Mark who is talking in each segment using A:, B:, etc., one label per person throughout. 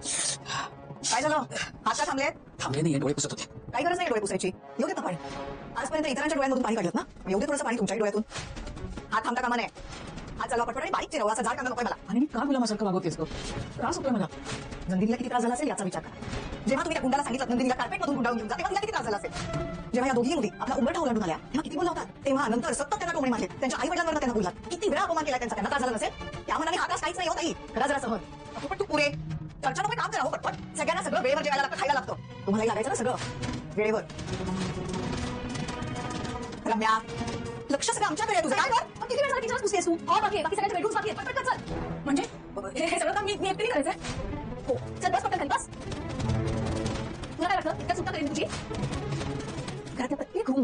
A: काय झालं? हात का थांबलेत?
B: थांबले नाही डोळे पुसत होते.
A: काही गरज नाही डोळे पुसायची. ना पाणी आजपर्यंत इतरांच्या डोळ्यांमधून पाणी काढलं ना? दे थोडंसं पाणी तुमच्या डोळ्यातून. हात थांबता कामा नये. हात चालवा पटपट आणि बारीक चिरवा असा जाड कांदा नकोय मला.
B: आणि मी का गुलामासारखं वागवतेस ग? त्रास होतोय मला.
A: नंदिनीला किती त्रास झाला असेल याचा विचार करा. जेव्हा तुम्ही त्या गुंडाला सांगितलं नंदिनीला कार्पेटमधून गुंडाळून घेऊन जा तेव्हा तिला किती त्रास झाला असेल? जेव्हा या दोघी मुली आपला उंबरठा ओलांडून आल्या तेव्हा किती बोलला होता? तेव्हा नंतर सतत त्यांना टोमणे मारले. त्यांच्या आई वडिलांवर त्यांना बोललात किती वेळा अपमान केला त्यांचा? त्यांना त्रास झाला नसेल? त्या मनाने हा त्रास काहीच नाही होत आई करा जरा सहन. अहो, पण तू पुरे. नको काम करा हो पटपट. सगळ्यांना सगळं वेळेवर जेवायला लागतं खायला लागतं. तुम्हालाही लागायचं ना सगळं? वेळेवर. रम्या लक्ष सगळं आमच्याकडे आहे तुझं. काय कर
C: किती वेळ झाला? तिच्यावर तू. हो बाकी आहे. बाकी सगळ्यांचे बेडरूम्स बाकी आहेत. पटपट कर चल. म्हणजे? हे हे सगळं काम मी मी एकटीने करायचंय. हो. चल बस पटकन खाली बस. तुला काय वाटलं? इतक्या सुट्टा करेन तुझी. घरातल्या प्रत्येक रूम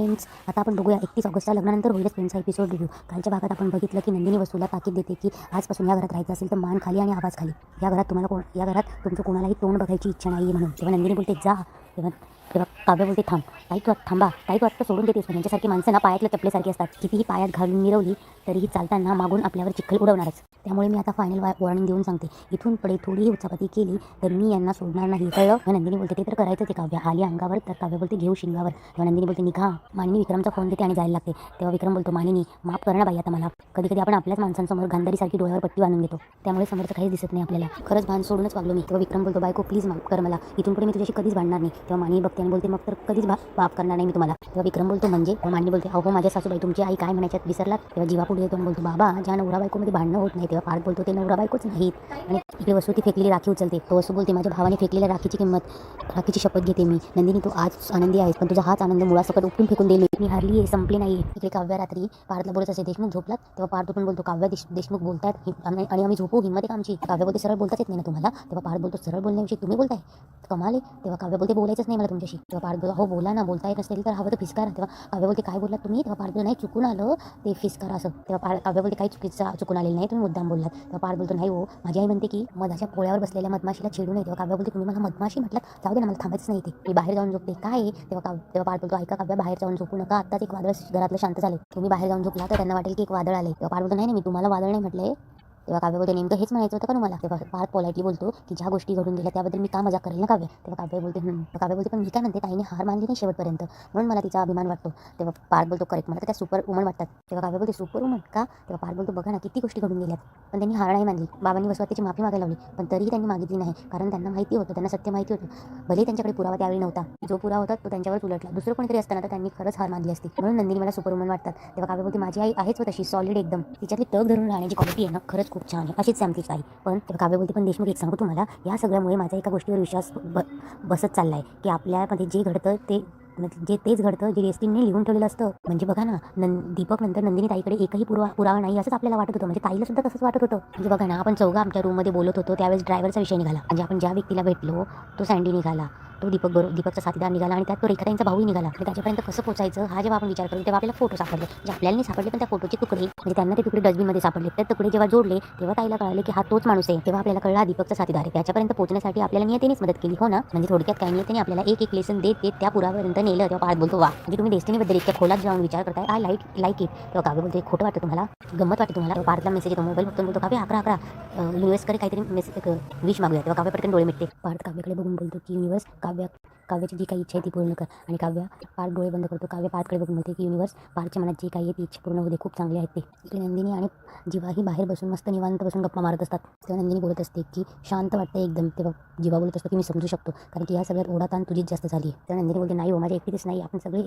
D: फ्रेंड्स आता आपण बघूया एकतीस ऑगस्टच्या लग्नानंतर होईलच फ्रेंड्सचा एपिसोड रिव्ह्यू कालच्या भागात आपण बघितलं की नंदिनी वसूला ताकीद देते की आजपासून या घरात राहायचं असेल तर मान खाली आणि आवाज खाली. या घरात तुम्हाला कोण या घरात तुमचं कोणालाही तोंड बघायची इच्छा नाही आहे म्हणून. तेव्हा नंदिनी बोलते जा तेव्हा तेव्हा काव्य बोलते थांब काही तू थांबा. काही तू आत्ता सोडून देतेस पण यांच्यासारखी माणसं ना पायातल्या चपलेसारखी असतात. कितीही पायात घालून मिरवली तरीही चालताना मागून आपल्यावर चिखल उडवणारच. त्यामुळे मी आता फायनल वॉर्निंग देऊन सांगते. इथून पुढे थोडीही उचापती केली तर मी यांना सोडणार नाही. कळलं? नंदिनी बोलते ते तर करायचं ते काव्य. आली अंगावर तर काव्य बोलते घेऊ शिंगावर. तेव्हा नंदिनी बोलते निघा. मानिनी विक्रमचा फोन देते आणि जायला लागते. तेव्हा विक्रम बोलतो मानिनी माफ कर ना बाई आता मला. कधी कधी आपण आपल्याच माणसांसमोर गांधारीसारखी डोळ्यावर पट्टी बांधून घेतो. त्यामुळे समोरचं काहीच दिसत नाही आपल्याला. खरंच भान सोडूनच वागलो मी. तेव्हा विक्रम बोलतो बायको प्लीज माफ कर मला. इथून पुढे मी तुझ्याशी कधीच भांडणार नाही. तेव्हा मानिनी बघते आणि बोलते मग तर कधीच बा बाप करणार नाही मी तुम्हाला. तेव्हा विक्रम बोलतो म्हणजे? मांडी बोलते अहो माझ्या सासूबाई तुमची आई काय म्हणायच्यात विसरलात? तेव्हा जीवा पुढे येतो आणि बोलतो बाबा ज्या नवरा बायकोमध्ये भांडणं होत नाही तेव्हा पार्थ बोलतो ते नवरा बायकोच नाहीत. आणि इकडे वस्तू ती फेकलेली राखी उचलते. तो वस्तू बोलते माझ्या भावाने फेकलेल्या राखीची किंमत राखीची शपथ घेते मी. नंदिनी तू आज आनंदी आहेस पण तुझा हाच आनंद मुळासकट उपटून फेकून देईल. मी हरली आहे संपली नाही इकडे काव्य रात्री पार्थला बोलत असे देशमुख झोपलात? तेव्हा पार्थ पण बोलतो काव्य देश देशमुख बोलतात आणि आम्ही झोपू हिंमत आहे का आमची? काव्य बोलते सरळ बोलताच येत नाही ना तुम्हाला? तेव्हा पार्थ बोलतो सरळ बोलण्याविषयी तुम्ही बोलताय? कमाल आहे. तेव्हा काव्य बोलते बोलायचंच नाही मला तुमच्याशी तेव्हा पार्थ हो बोला ना बोलता येत नसेल तर हवं तर फिस्कारा तेव्हा काव्य बोलते काय बोललात तुम्ही? तेव्हा पार्थ नाही चुकून आलं. ते फिस्कारा असं. तेव्हा पार काव्य बोलते काही चुकीचं चुकून आलेलं नाही तुम्ही मुद्दाम बोललात. तेव्हा पार्थ बोलतो नाही हो माझी आई म्हणते की मधाच्या पोळ्यावर बसलेल्या मधमाशीला छेडू नये. तेव्हा काव्य बोलते तुम्ही मला मधमाशी म्हटलं जाऊ दे ना मला थांबायचं नाही ते मी बाहेर जाऊन झोपते. काय? तेव्हा काव्य तेव्हा पार्थ बोलतो ऐका काव्य बाहेर जाऊन झोपू नका. आत्ताच एक वादळ घरातलं शांत झाले तुम्ही बाहेर जाऊन झोपला तर त्यांना वाटेल की एक वादळ आले तेव्हा पार्थ बोलतो नाही नाही मी तुम्हाला वादळ नाही म्हटलंय. तेव्हा काव्य बोलते नेमकं हेच म्हणायचं होतं का तुम्हाला? तेव्हा फार पोलाइटली बोलतो की ज्या गोष्टी घडून गेल्या त्याबद्दल मी का मजा करेल ना काव्य? तेव्हा काव्य बोलते काव्य बोलते पण मी काय म्हणते ताईने हार मानली नाही शेवटपर्यंत. म्हणून मला तिचा अभिमान वाटतो. तेव्हा पार्थ बोलतो करेक्ट मला त्या सुपर वुमन वाटतात. तेव्हा काव्य बोलते सुपर वुमन का? तेव्हा पार्थ बोलतो बघा ना किती गोष्टी घडून गेल्यात. पण त्यांनी हार नाही मानली. बाबांनी वसवातीची माफी मागायला लावली पण तरीही त्यांनी मागितली नाही कारण त्यांना माहिती होतं त्यांना सत्य माहिती होतं. भले त्यांच्याकडे पुरावा त्यावेळी नव्हता. जो पुरावा होता तो त्यांच्यावर उलटला. दुसरं कोणीतरी असताना तर त्यांनी खरंच हार मानली असती. म्हणून नंदिनी मला सुपर वुमन वाटतात. तेव्हा काव्य बोलते माझी आई आहेच होत अशी सॉलिड एकदम. तिच्यातली तग धरून राहण्याची क्वालिटी आहे ना खरंच खूप छान आहे. अशीच सॅमतीच आई पण काव्य बोलते पण देशमुख एक सांगू तुम्हाला? या सगळ्यामुळे माझा एका गोष्टीवर विश्वास ब बसत चालला आहे की आपल्यामध्ये जे घडतं ते म्हणजे जे तेच घडतं जे डेस्टिनने लिहून ठेवलेलं असतं. म्हणजे बघा ना नं दीपक नंतर नंदिनी ताईकडे एकही पुरावा पुरावा नाही असंच आपल्याला वाटत होतं. म्हणजे ताईला सुद्धा तसंच वाटत होतं. म्हणजे बघा ना आपण चौघा आमच्या रूममध्ये बोलत होतो त्यावेळेस ड्रायव्हरचा विषय निघाला. म्हणजे आपण ज्या व्यक्तीला भेटलो तो सँडी निघाला. तो दीपक बरोबर दीपकचा साथीदार निघाला आणि त्यात तो रेखाताईंचा भाऊही निघाला. आणि त्याच्यापर्यंत कसं पोचायचं हा जेव्हा आपण विचार करू तेव्हा आपल्याला फोटो सापडले. जे आपल्याला नाही सापडले पण त्या फोटोचे तुकडे. म्हणजे त्यांना ते तुकडे डस्टबिनमध्ये सापडले. तर तुकडे जेव्हा जोडले तेव्हा ताईला कळाले की हा तोच माणूस आहे. तेव्हा आपल्याला कळला हा दीपकचा साथीदार आहे. त्याच्यापर्यंत पोहोचण्यासाठी आपल्याला नियतीनेच मदत केली. हो ना? म्हणजे थोडक्यात काही नियतीने आपल्याला एक एक लेसन देत देत त्या पुरापर्यंत नेलं. तेव्हा पाहत बोलतो वा म्हणजे तुम्ही डेस्टिनीबद्दल इतक्या खोलात जाऊन विचार करताय. आय लाईक लाईक इट तेव्हा काव्य बोलते खोटं वाटतं तुम्हाला? गंमत वाटतं तुम्हाला? तेव्हा पार्थला मेसेज येतो मोबाईल बघतो बोलतो काव्य अकरा अकरा. युनिवर्सकडे काहीतरी मेसेज विश मागूया. तेव्हा काव्य पटकन डोळे मिटते. पार्थ काव्यकडे बघून बोलतो की युनिवर्स काव्य काव्याची जी काही इच्छा आहे ती पूर्ण कर. आणि काव्य पार्थ डोळे बंद करतो. काव्य पार्थकडे बघून बोलते की युनिवर्स पार्थच्या मनात जी काही आहे ती इच्छा पूर्ण होते खूप चांगली आहेत ते. इकडे नंदिनी आणि जीवाही बाहेर बसून मस्त निवांत बसून गप्पा मारत असतात. तेव्हा नंदिनी बोलत असते की शांत वाटतं एकदम. तेव्हा जीवा बोलत असतो की मी समजू शकतो. कारण की या सगळ्यात ओढा ताण तुझीच जास्त झाली आहे. तेव्हा नंदिनी बोलते नाही हो माझ्या एकटीच नाही. आपण सगळे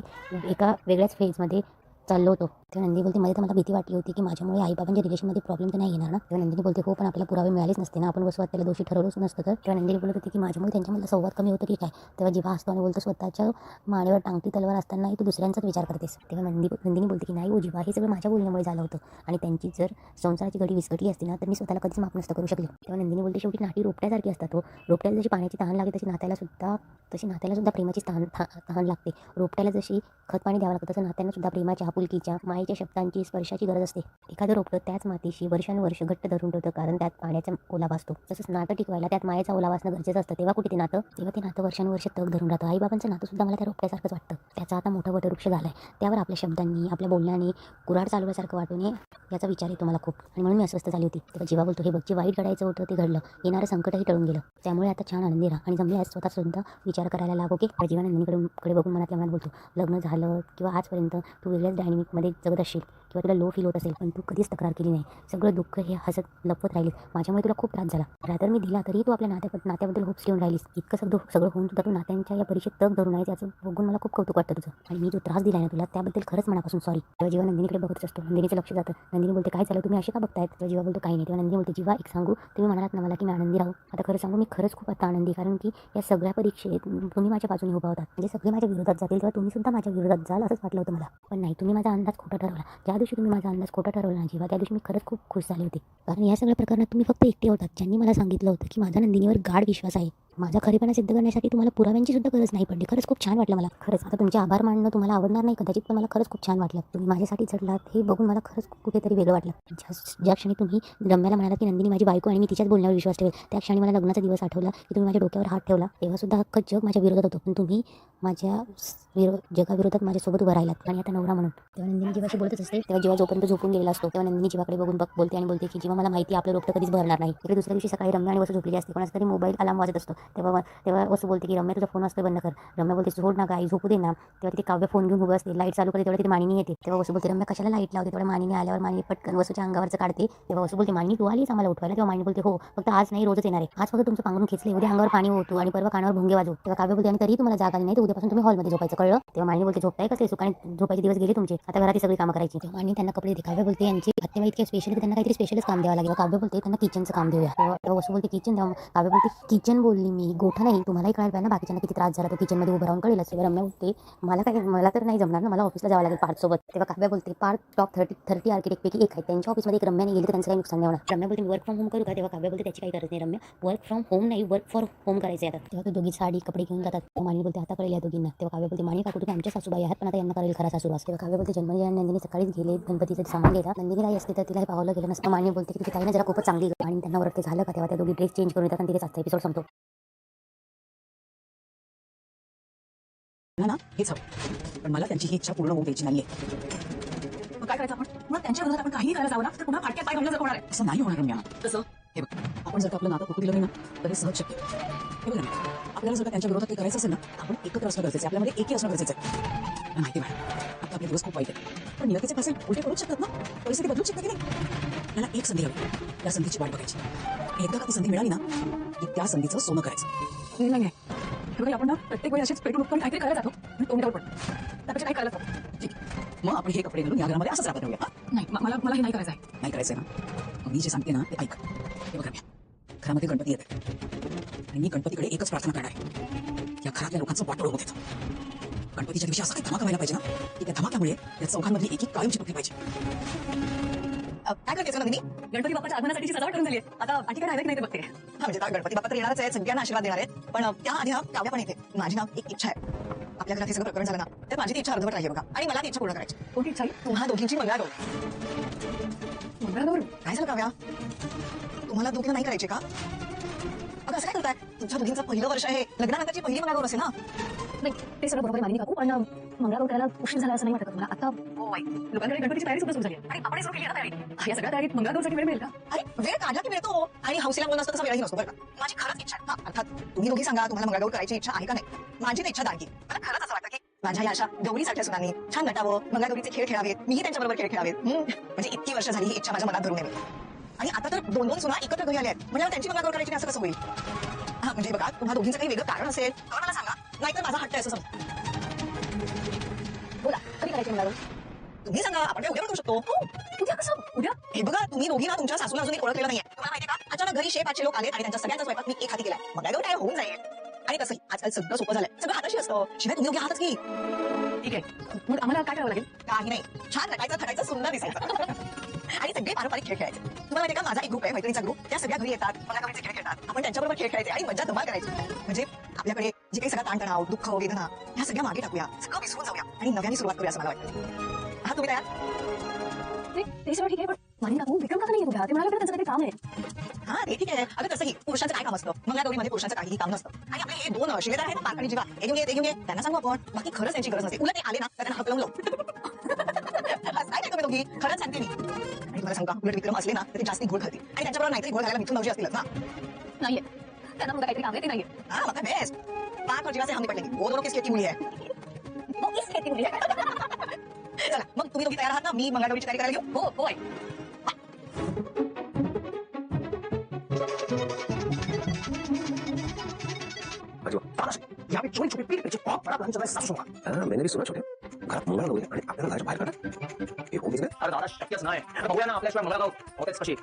D: एका वेगळ्याच फेजमध्ये चाललो होतो. तेव्हा नंदी बोलते मध्ये तर मला भीती वाटली होती की माझ्यामुळे आई बाबांच्या रिलेशनमध्ये प्रॉब्लेम तर नाही येणार ना? तेव्हा नंदिनी बोलते हो पण आपल्याला पुरावे मिळालेच नसते ना. आपण स्वतः त्याला दोषी ठरवलंच नसतं तर. तेव्हा नंदिनी बोलत होती की माझ्यामुळे त्यांच्यामधला संवाद कमी होतो की काय? तेव्हा जेव्हा असतो आणि बोलतो स्वतःच्या मानेवर टांगती तलवार असतानाही तू दुसऱ्यांचाच विचार करतेस. तेव्हा नंदी नंदिनी बोलते की नाही हो जीवा हे सगळं माझ्या बोलण्यामुळे झालं होतं आणि त्यांची जर संसाराची घडी विस्कटली असती ना तर मी स्वतःला कधीच माफ नसतं करू शकले. तेव्हा नंदिनी बोलते शेवटी नाटी रोपट्यासारखी असतात तो रोपट्याला जशी पाण्याची तहान लागते तशी नात्याला सुद्धा तशी नात्याला सुद्धा प्रेमाची तहान तहान लागते. रोपट्याला जशी खत पाणी द्यावं लागतं तसं नात्यांना सुद्धा प्रेमाच्या आपुलकीच्या मायेच्या शब्दांची स्पर्शाची गरज असते. एखादं रोपटं त्याच मातीशी वर्षानुवर्ष घट्ट धरून ठेवतं कारण त्यात पाण्याचा ओलावा असतो. तसंच नातं टिकवायला त्यात मायेचा ओलावा असणं गरजेचं असतं. तेव्हा कुठे ते नातं? तेव्हा ते नातं वर्षानुवर्ष तग धरून राहतं. आईबाबांचं नातं सुद्धा मला त्या रोपट्यासारखंच वाटतं. त्याचा आता मोठं वटवृक्ष झाला आहे त्यावर आपल्या शब्दांनी आपल्या बोलण्याने कुऱ्हाड चालवल्यासारखं वाटून याचा विचार येतो मला खूप. आणि म्हणून मी अस्वस्थ झाली होती. तेव्हा जीवा बोलतो हे बघ वाईट घडायचं होतं ते घडलं. येणारं संकटही टळून गेलं. त्यामुळे आता छान आनंदी राहा आणि जमले आज स्वतः सुद्धा विचार करायला लागो की जीवनानंदीकडे कडे बघून मनातल्या मनात बोलतो लग्न झालं किंवा आजपर्यंत तू वेगळ्याच आणि मध्ये जगत असशील किंवा तुला लो फील होत असेल पण तू कधीच तक्रार केली नाही. सगळं दुःख हे हसत लपवत राहिलीस माझ्यामुळे तुला खूप त्रास झाला. रादर मी दिला तरी तू आपल्या नात्या नात्याबद्दल होप्स ठेवून राहिलीस. इतकं सगळं सगळं होऊन सुद्धा तू नात्यांच्या या परीक्षेत तग धरून आहे त्याचं बघून मला खूप कौतुक वाटतं तुझं. आणि मी जो त्रास दिला ना तुला त्याबद्दल खरंच मनापासून सॉरी तेव्हा जेव्हा नंदिनीकडे बघत असतो नंदिनीचं लक्ष जातं. नंदिनी बोलते काय झालं? तुम्ही असे का बघतायत? तेव्हा जेव्हा बोलतो काही नाही. तेव्हा नंदिनी बोलते जेव्हा एक सांगू? तुम्ही म्हणालात ना मला की मी आनंदी राहू. आता खरं सांगू मी खरंच खूप आता आनंदी कारण की या सगळ्या परीक्षेत तुम्ही माझ्या बाजूने उभा होतात म्हणजे सगळे माझ्या विरोधात जातील तेव्हा तुम्ही सुद्धा माझ्या विरोधात जाल असंच वाटलं होतं मला. पण नाही तुम्ही माझा अंदाज खोटा ठरवला. ज्या दिवशी तुम्ही माझा अंदाज खोटा ठरवला ना जेव्हा. त्या दिवशी मी खरंच खूप खुश झाले होते. कारण या सगळ्या प्रकरणात तुम्ही फक्त एकटे होतात. ज्यांनी मला सांगितलं होतं की माझा नंदिनीवर गाढ विश्वास आहे. माझा खरेपणा सिद्ध करण्यासाठी तुम्हाला पुराव्यांची सुद्धा गरज नाही पडली. खरंच खूप छान वाटलं मला. खरंच आता तुमचे आभार मानणं तुम्हाला आवडणार नाही. कदाचित पण मला खरंच खूप छान वाटलं. तुम्ही माझ्यासाठी चढलात हे बघून मला खरंच कुठेतरी वेगळं वाटलं. ज्या ज्या क्षणी तुम्ही रम्याला म्हणाला की नंदिनी माझी बायको आणि मी तिच्याच बोलण्यावर विश्वास ठेवेल त्या क्षणी मला लग्नाचा दिवस आठवला की तुम्ही माझ्या डोक्यावर हात ठेवला. तेव्हा सुद्धा हक्क जग माझ्या विरोधात होतो. पण तुम्ही माझ्या विरो जगाविरोधात माझ्यासोबत उभं राहिलात. आणि आता नवरा म्हणून. तेव्हा नंदिनी जेव्हा बोलतच असते तेव्हा जेव्हा जोपर्यंत झोपून गेलेला असतो तेव्हा नंदिनी जीवाकडे बघून बघ बोलते आणि बोलते की जेव्हा मला माहिती आपलं रोपटं कधीच भरणार नाही. इकडे दुसऱ्या दिवशी सकाळी रम्या आणि वस्तू झोपलेली असते. कोणाचा तरी मोबाईल अलाम वाजत असतो. तेव्हा तेव्हा असं बोलते की रम्या तुझा फोन असतो बंद कर. रम्या बोलते सोड ना काही झोपू दे ना. तेव्हा तिथे काव्य फोन घेऊन उभं असते. लाइट चालू करते तेव्हा तिथे मानिनी येते. तेव्हा वसू बोलते रम्या कशाला लाइट लावते? तेव्हा मानिनी आल्यावर मानिनी पटकन वसूच्या अंगावरचं काढते. तेव्हा वसू बोलते मानिनी तू आलीच आम्हाला उठवायला? तेव्हा मानिनी बोलते हो फक्त आज नाही रोजच येणार आहे. आज फक्त तुमचं पांघरून खेचले उद्या अंगावर पाणी होतो आणि परवा कानावर भुंगे वाजू तेव्हा काव्य बोलते आणि तरी तुम्हाला जागा नाही तर उद्यापासून तुम्ही हॉलमध्ये झोपायचं कळलं? तेव्हा मानिनी बोलते झोपताय कसले सुखाने झोपायचे दिवस गेले तुमचे. आता घरातली सगळी कामं करायची. तेव्हा मानिनी त्यांना कपडे देते. काव्य बोलते यांची हत्या इतके स्पेशल त्यांना काहीतरी स्पेशलच काम द्यावं लागेल. काव्य बोलते त्यांना किचनचं काम देऊया. तेव्हा वसू बोलते किचन काव्य बोलते किचन बोलली मी गोठा नाही तुम्हालाही कळायला पाहिजे ना बाकीच्यांना किती त्रास झाला तो किचनमध्ये उभं राहून कळेल तेव्हा रम्या बोलते मला काय मला तर नाही जमणार ना मला ऑफिसला जावं लागेल पार्थसोबत तेव्हा काव्या बोलते पार्थ टॉप थर्टी थर्टी आर्किटेक्टपैकी एक आहे. त्यांच्या ऑफिसमध्ये एक रम्याने गेली तर त्यांचं काही नुकसान नाही होणार. रम्या बोलते वर्क फ्रॉम होम करू का? तेव्हा काव्या बोलते त्याची काही गरज नाही रम्या. वर्क फ्रॉम होम नाही वर्क फॉर होम करायचं आहे आता. तेव्हा ते दोघी साडी कपडे घेऊन जातात. माणी बोलते आता कळेल या दोघींना. तेव्हा काव्य बोलते माणी काकू कुठे आमच्या सासूबाई आहेत पण आता यांना करेल खरा सासूबास तेव्हा काव्या बोलते जन्मजय आणि नंदिनी सकाळीच गेले गणपतीचं सामान गेला नंदिनी काही असते तर तिला पावलं गेलं नसतं माणी बोलते की काही ना जरा खूपच चांगली आणि त्यांना ओरडते झालं का तेव्हा त्या दोघी ड्रेस चेंज करून येतात आणि तिथे आजचा एपिसोड संपतो.
B: ना हेच हवं पण मला त्यांची ही इच्छा पूर्ण होऊ द्यायची नाहीये.
A: मग काय करायचं आपण? मग त्यांच्या विरोधात आपण काहीही करायला जावं ना तर पुन्हा फाटक्यात पाय घालणं जर होणार आहे
B: असं नाही होणार रम्या.
A: तसं
B: हे बघ आपण जर का आपलं नातं फुटू दिलं ना तर हे सहज शक्य. हे बघ आपल्याला जर का त्यांच्या विरोधात काही करायचं असेल ना आपण एकत्र असणं गरजेचं आहे. आपल्यामध्ये एकी असणं गरजेचं आहे. मला माहिती आहे आता आपले दिवस खूप वाईट आहे पण नियतीचे फसेल उलटे करूच शकतात ना. परिस्थिती बदलू शकते की नाही? आपल्याला एक संधी हवी. त्या संधीची वाट बघायची. एकदा का ती संधी मिळाली ना की त्या संधीचं सोनं करायचं.
A: नाही. बघा, आपण ना प्रत्येक वेळी अशीच पेटून उठून काहीतरी करायला जातो आणि तोंडावर पडतो. त्यापेक्षा काही करायला जातो.
B: ठीक मग आपण हे कपडे घालून या घरामध्ये असंच राहत राहूया?
A: नाही मला मला हे नाही करायचं आहे
B: नाही करायचंय ना? मग मी जे सांगते ना ते ऐक. हे बघ घरामध्ये गणपती येत आणि मी गणपतीकडे एकच प्रार्थना करणार आहे. या घरातल्या लोकांचं वाटोळ होत गणपतीच्या दिवशी असा काही धमाका व्हायला पाहिजे ना की त्या धमाक्यामुळे या चौघांमधली एकी कायम चिपकली पाहिजे.
A: अ, काय करतेस नंदिनी? गणपती बाप्पाच्या आगमनासाठीची सजावट करून झाली आता आणखी काय राहिलं नाही बघते. हा म्हणजे आता गणपती बाप्पा तर येणारच आहे सगळ्यांना आशीर्वाद देणार आहेत. पण त्या आधी ना काव्या पण येते माझी ना एक इच्छा आहे. आपल्या घरात हे सगळं प्रकरण झालं ना तर माझी ती इच्छा अर्धवट राहिली बघा. आणि मला ती इच्छा पूर्ण करायची. कोणती इच्छा? आहे? तुम्हा दोघींची मंगळागौर मंगळागौर काय झालं काव्या? तुम्हाला दोघींना नाही करायचे का? अगं असं काय करताय? तुमच्या दोघींचं पहिलं वर्ष आहे. लग्नानंतरची पहिली मंगळागौर असेल ना?
C: नाही ते सगळं बरोबर मानिनी काकू पण मंगळागौर करायला उशीर झाला असं नाही वाटत मला आता
A: लोकांकडे गणपतीची तयारी सुद्धा सुरू झाली. आणि आपण सुरू केली ना तयारी. या सगळ्या तयारीत मंगळागौरसाठी वेळ मिळेल का? अरे वेळ काढला की मिळतो. आणि हौसेला बोलणं असतं तसा वेळही नसतो बरं का. माझी खरंच इच्छा आहे. अर्थात तुम्ही दोघी सांगा तुम्हाला मंगळागौर करायची इच्छा आहे का नाही? माझी इच्छा दागी मला खरंच असं वाटतं की माझ्या या अशा गौरीसारख्या सुनांनी छान नटावं मंगळागौरीचे खेळ खेळावेत मीही त्यांच्याबरोबर खेळ खेळावेत. म्हणजे इतकी वर्ष झाली ही इच्छा माझ्या मनात धरून नये आणि आता तर दोन दोन सुना एकत्र घरी आल्या आहेत. म्हणजे त्यांची मंगळागौर करायची असं कसं होईल? हा म्हणजे बघा तुम्हा दोघींचं काही वेगळं कारण असेल तर मला सांगा. नाहीतर माझा हट्ट आहे असं समजा.
C: बोला कधी करायची मंगळागौर
A: तुम्ही सांगा आपण काय उद्या करू शकतो? हो.
C: उद्या कसं? उद्या?
A: हे बघा तुम्ही दोघी ना तुमच्या सासूला अजून एक ओळखलेलं नाहीये. तुम्हाला माहिती का? अचानक घरी शेफ आजचे लोक आले आणि त्यांच्या सगळ्यांचा स्वयंपाक मी एक हाती केलाय. मग काय काय होऊन जाईल. आणि तसंही आजकाल सगळं सोपं झालंय. सगळं हाताशी असतं. शिवाय तुम्ही दोघी की.
C: ठीक आहे. मग आम्हाला काय करावं लागेल?
A: काही नाही. छान नटायचं थटायचं सुंदर दिसायचं. आणि सगळे पारंपरिक खेळ खेळायचे. तुम्हाला माहिती का? माझा एक ग्रुप आहे मैत्रिणीचा ग्रुप त्या सगळ्या घरी येतात मंगळागौरीचे खेळ खेळतात. आपण त्यांच्याबरोबर खेळ खेळायचे आणि मजा धमाल करायची. म्हणजे आपल्याकडे जे काही सगळा ताणतणाव दुःख वेदना ह्या सगळ्या मागे टाकूया. सगळं विसरून जाऊया. आणि नव्याने सुरुवात करूया असं मला वाटतं. हा तुम्ही तयार?
C: ते ते सगळं ठीक आहे पण मालिनी काकू विक्रम काका नाहीये उभ्या ते म्हणाले त्यांचं काहीतरी काम आहे
A: हा ते ठीक आहे. अगं तसंही पुरुषांचं काय काम असतं? मंगळागौरीमध्ये पुरुषांचं काहीही काम नसतं. आणि आपले हे दोन शिलेदार आहेत ना पारखानी जीवा. हे घेऊन ये ते घेऊन ये. त्यांना सांगू आपण. बाकी खरंच त्यांची गरज नसते. उलट ते आले ना त्यांना हकलवून लावू काय नाही दोघी
C: त्यांना मुलं
A: हाँ वो दोनों किस खेती हुई
C: मग हीच खेती मुली आहे.
A: चला मग तुम्ही दोघी तयार आहात ना मी मंगळागौरीची तयारी करायला घेऊ
E: यहाँ पे छोटी छोटी पीठ पीछे बहुत बड़ा प्लान चल रहा सासू का हाँ मैंने भी सुना छोटे घरात मंगळ गौरी आणि आपल्याला घराच्या बाहेर काढत हे नाही
F: अरे दादा शक्यच नाही. बघूया ना आपल्याशिवाय मला गाव होतेच कशी.